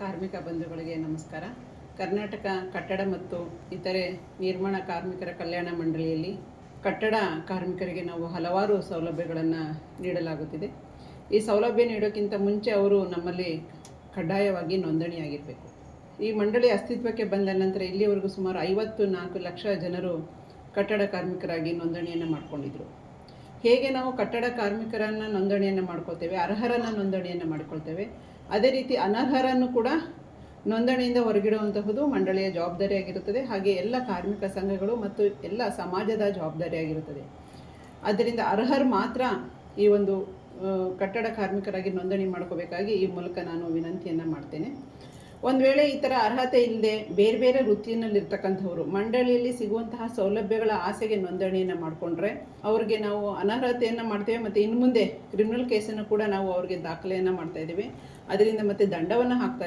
ಕಾರ್ಮಿಕ ಬಂಧುಗಳಿಗೆ ನಮಸ್ಕಾರ. ಕರ್ನಾಟಕ ಕಟ್ಟಡ ಮತ್ತು ಇತರೆ ನಿರ್ಮಾಣ ಕಾರ್ಮಿಕರ ಕಲ್ಯಾಣ ಮಂಡಳಿಯಲ್ಲಿ ಕಟ್ಟಡ ಕಾರ್ಮಿಕರಿಗೆ ನಾವು ಹಲವಾರು ಸೌಲಭ್ಯಗಳನ್ನು ನೀಡಲಾಗುತ್ತಿದೆ. ಈ ಸೌಲಭ್ಯ ನೀಡೋಕ್ಕಿಂತ ಮುಂಚೆ ಅವರು ನಮ್ಮಲ್ಲಿ ಕಡ್ಡಾಯವಾಗಿ ನೋಂದಣಿಯಾಗಿರಬೇಕು. ಈ ಮಂಡಳಿ ಅಸ್ತಿತ್ವಕ್ಕೆ ಬಂದ ನಂತರ ಇಲ್ಲಿಯವರೆಗೂ ಸುಮಾರು ಐವತ್ತು ನಾಲ್ಕು ಲಕ್ಷ ಜನರು ಕಟ್ಟಡ ಕಾರ್ಮಿಕರಾಗಿ ನೋಂದಣಿಯನ್ನು ಮಾಡಿಕೊಂಡಿದ್ರು. ಹೇಗೆ ನಾವು ಕಟ್ಟಡ ಕಾರ್ಮಿಕರನ್ನು ನೋಂದಣಿಯನ್ನು ಮಾಡ್ಕೊಳ್ತೇವೆ, ಅರ್ಹರನ್ನು ನೋಂದಣಿಯನ್ನು ಮಾಡ್ಕೊಳ್ತೇವೆ, ಅದೇ ರೀತಿ ಅನರ್ಹರನ್ನು ಕೂಡ ನೋಂದಣಿಯಿಂದ ಹೊರಗಿಡುವಂತಹದು ಮಂಡಳಿಯ ಜವಾಬ್ದಾರಿಯಾಗಿರುತ್ತದೆ ಹಾಗೆ ಎಲ್ಲ ಕಾರ್ಮಿಕ ಸಂಘಗಳು ಮತ್ತು ಎಲ್ಲ ಸಮಾಜದ ಜವಾಬ್ದಾರಿಯಾಗಿರುತ್ತದೆ ಆದ್ದರಿಂದ ಅರ್ಹರು ಮಾತ್ರ ಈ ಒಂದು ಕಟ್ಟಡ ಕಾರ್ಮಿಕರಾಗಿ ನೋಂದಣಿ ಮಾಡ್ಕೋಬೇಕಾಗಿ ಈ ಮೂಲಕ ನಾನು ವಿನಂತಿಯನ್ನು ಮಾಡ್ತೇನೆ. ಒಂದು ವೇಳೆ ಈ ಥರ ಅರ್ಹತೆ ಇಲ್ಲದೆ ಬೇರೆ ಬೇರೆ ವೃತ್ತಿಯಲ್ಲಿರ್ತಕ್ಕಂಥವ್ರು ಮಂಡಳಿಯಲ್ಲಿ ಸಿಗುವಂತಹ ಸೌಲಭ್ಯಗಳ ಆಸೆಗೆ ನೋಂದಣಿಯನ್ನು ಮಾಡಿಕೊಂಡ್ರೆ ಅವ್ರಿಗೆ ನಾವು ಅನರ್ಹತೆಯನ್ನು ಮಾಡ್ತೇವೆ ಮತ್ತು ಇನ್ನು ಮುಂದೆ ಕ್ರಿಮಿನಲ್ ಕೇಸನ್ನು ಕೂಡ ನಾವು ಅವ್ರಿಗೆ ದಾಖಲೆಯನ್ನು ಮಾಡ್ತಾ ಇದ್ದೀವಿ. ಅದರಿಂದ ಮತ್ತೆ ದಂಡವನ್ನು ಹಾಕ್ತಾ